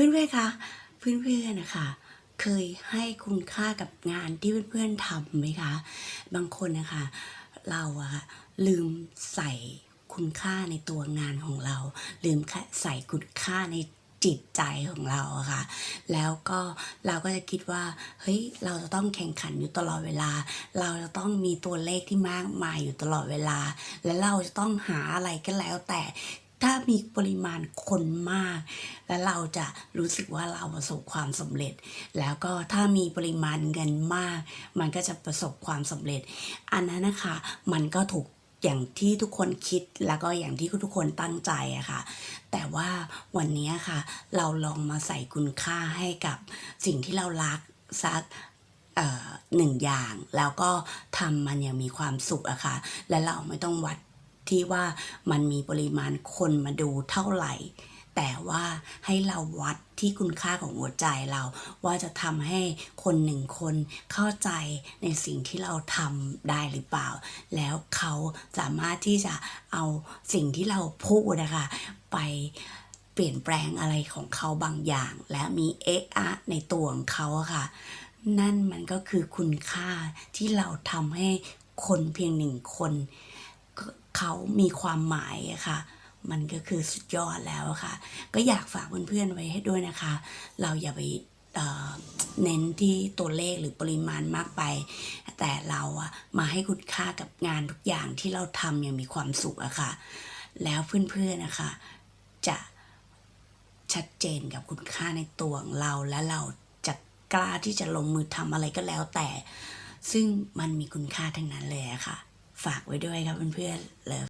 พื่อนๆคะเพื่อนๆนะคะเคยให้คุณค่ากับงานที่เพื่อนๆทำไหมคะ บางคนนะคะเราอะค่ะลืมใส่คุณค่าในตัวงานของเรา ลืมใส่คุณค่าในจิตใจของเราอะค่ะ แล้วก็เราก็จะคิดว่า เฮ้ย เราจะต้องแข่งขันอยู่ตลอดเวลา เราจะต้องมีตัวเลขที่มากมายอยู่ตลอดเวลา และเราจะต้องหาอะไรก็แล้วแต่ ถ้ามีปริมาณคนมาก แล้วเราจะรู้สึกว่าเราประสบความสำเร็จ แล้วก็ถ้ามีปริมาณเงินมาก มันก็จะประสบความสำเร็จ อันนั้นนะคะมันก็ถูกอย่างที่ทุกคนคิดแล้วก็อย่างที่ทุกคนตั้งใจอะค่ะ แต่ว่าวันนี้ค่ะ เราลองมาใส่คุณค่าให้กับสิ่งที่เรารักสักเอ่อหนึ่งอย่าง แล้วก็ทำมันอย่างมีความสุขอะค่ะ และเราไม่ต้องวัด ที่ว่ามันมีปริมาณคนมาดูเท่าไหร่ แต่ว่าให้เราวัดที่คุณค่าของหัวใจเรา ว่าจะทำให้คนหนึ่งคนเข้าใจในสิ่งที่เราทำได้หรือเปล่า แล้วเขาสามารถที่จะเอาสิ่งที่เราพูดนะคะ ไปเปลี่ยนแปลงอะไรของเขาบางอย่าง และมีเอะอะในตัวของเขาะค่ะ นั่นมันก็คือคุณค่าที่เราทำให้คนเพียงหนึ่งคน เขามีความหมายค่ะ มันก็คือสุดยอดแล้วค่ะ ก็อยากฝากเพื่อนๆไว้ให้ด้วยนะคะ เราอย่าไปเเน้นที่ตัวเลขหรือปริมาณมากไป แต่เราอะมาให้คุณค่ากับงานทุกอย่างที่เราทำอย่างมีความสุขอะค่ะ แล้วเพื่อนๆนะคะ จะชัดเจนกับคุณค่าในตัวของเราและเราจะกล้าที่จะลงมือทำอะไรก็แล้วแต่ ซึ่งมันมีคุณค่าทั้งนั้นเลยอะค่ะ ฝากไว้ด้วยครับเพื่อนๆเลิฟ